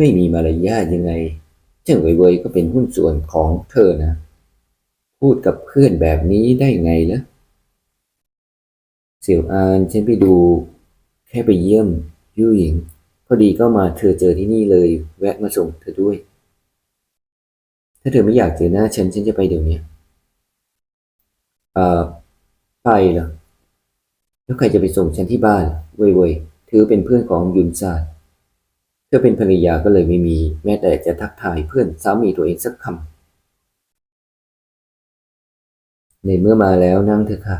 ไม่มีมารยาทยังไงเจ้าเว่ยเวยก็เป็นหุ้นส่วนของเธอนะ พูดกับเพื่อนแบบนี้ได้ไงล่ะเสี่ยวอานฉันไปดู แค่ไปเยี่ยมยู่หญิง พอดีก็มาเธอเจอที่นี่เลย แวะมาส่งเธอด้วย ถ้าเธอไม่อยากเจอหน้าฉันฉันจะไปเดี๋ยวนี้เอ่อไปเหรอแล้วใครจะไปส่งฉันที่บ้านเว่ยเว่ยถือเป็นเพื่อนของยุนซาน เธอเป็นภรรยาก็เลยไม่มี แม้แต่จะทักทายเพื่อนสามีตัวเองสักคำในเมื่อมาแล้วนั่งเถอะค่ะ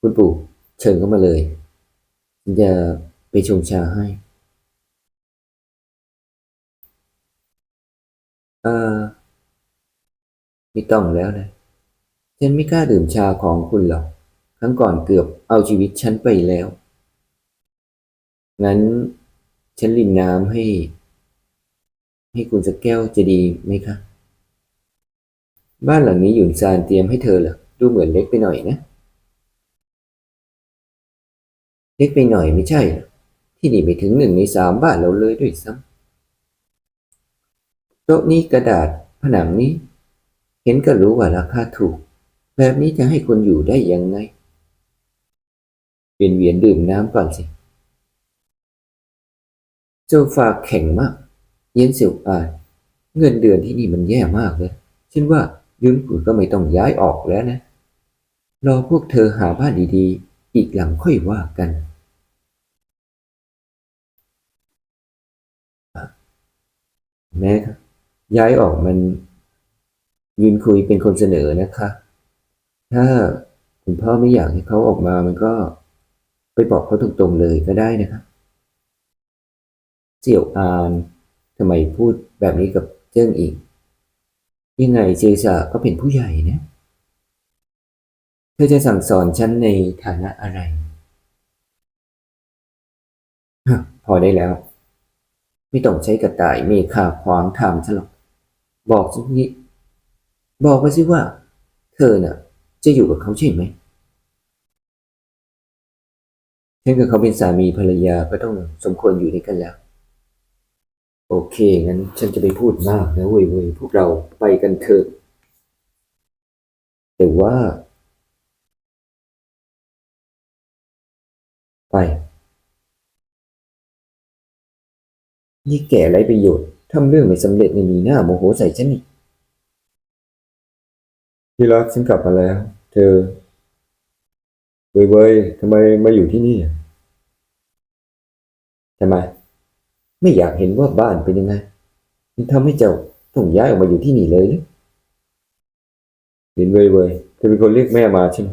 คุณปู่เชิญเข้ามาเลยจะไปชงชาให้เออไม่ต้องแล้วนะ ฉันไม่กล้าดื่มชาของคุณหรอกครั้งก่อนเกือบเอาชีวิตฉันไปแล้ว งั้น ฉันรินน้ำให้ ให้คุณสักแก้วจะดีไหมคะ บ้านหลังนี้หยุนซานเตรียมให้เธอเหรอ ดูเหมือนเล็กไปหน่อยนะ เล็กไปหน่อยไม่ใช่หรอที่นี่ไม่ถึงหนึ่งในสามบ้านเราเลยด้วยซ้ำโต๊ะนี้กระดาษผนังนี้ เห็นก็รู้ว่าราคาถูก แบบนี้จะให้คนอยู่ได้ยังไงเวียนเวียนดื่มน้ำก่อนสิ โซฟาแข็งมาก เย็นเสียวอายเงินเดือนที่นี่มันแย่มากเลยฉันว่ายุนขุนก็ไม่ต้องย้ายออกแล้วนะ รอพวกเธอหาบ้านดีๆ อีกหลังค่อยว่ากัน แม่ครับย้ายออกมันยืนคุยเป็นคนเสนอนะคะ ถ้าคุณพ่อไม่อยากให้เขาออกมามันก็ไปบอกเขาตรงๆเลยก็ได้นะคะ เจียวอานทำไมพูดแบบนี้กับเจิ้งอีก ยังไงเจษาก็เป็นผู้ใหญ่นะเธอจะสั่งสอนฉันในฐานะอะไร พอได้แล้ว ไม่ต้องใช้กระต่ายเมฆาขวางทางฉันหรอก บอกฉันนี้ บอกมาสิว่า เธอน่ะ จะอยู่กับเขาใช่ไหมฉันกับเขาเป็นสามีภรรยาก็ต้องสมควรอยู่ด้วยกันแล้ว โอเค งั้นฉันจะไปพูดมากนะเว้ยเว้ยพวกเราไปกันเถอะ แต่ว่า ไป นี่แก่ไรประโยชน์ทำเรื่องไม่สำเร็จไม่มีหน้าโมโหใส่ฉันนี่ที่รักฉันกลับมาแล้ว เธอ เว้ยเว้ยทำไมมาอยู่ที่นี่ทำไม ไม่อยากเห็นว่าบ้านเป็นยังไง มันทำให้เจ้าต้องย้ายออกมาอยู่ที่นี่เลยหรือเห็นเว้ยเว้ยเธอเป็นคนเรียกแม่มาใช่ไหม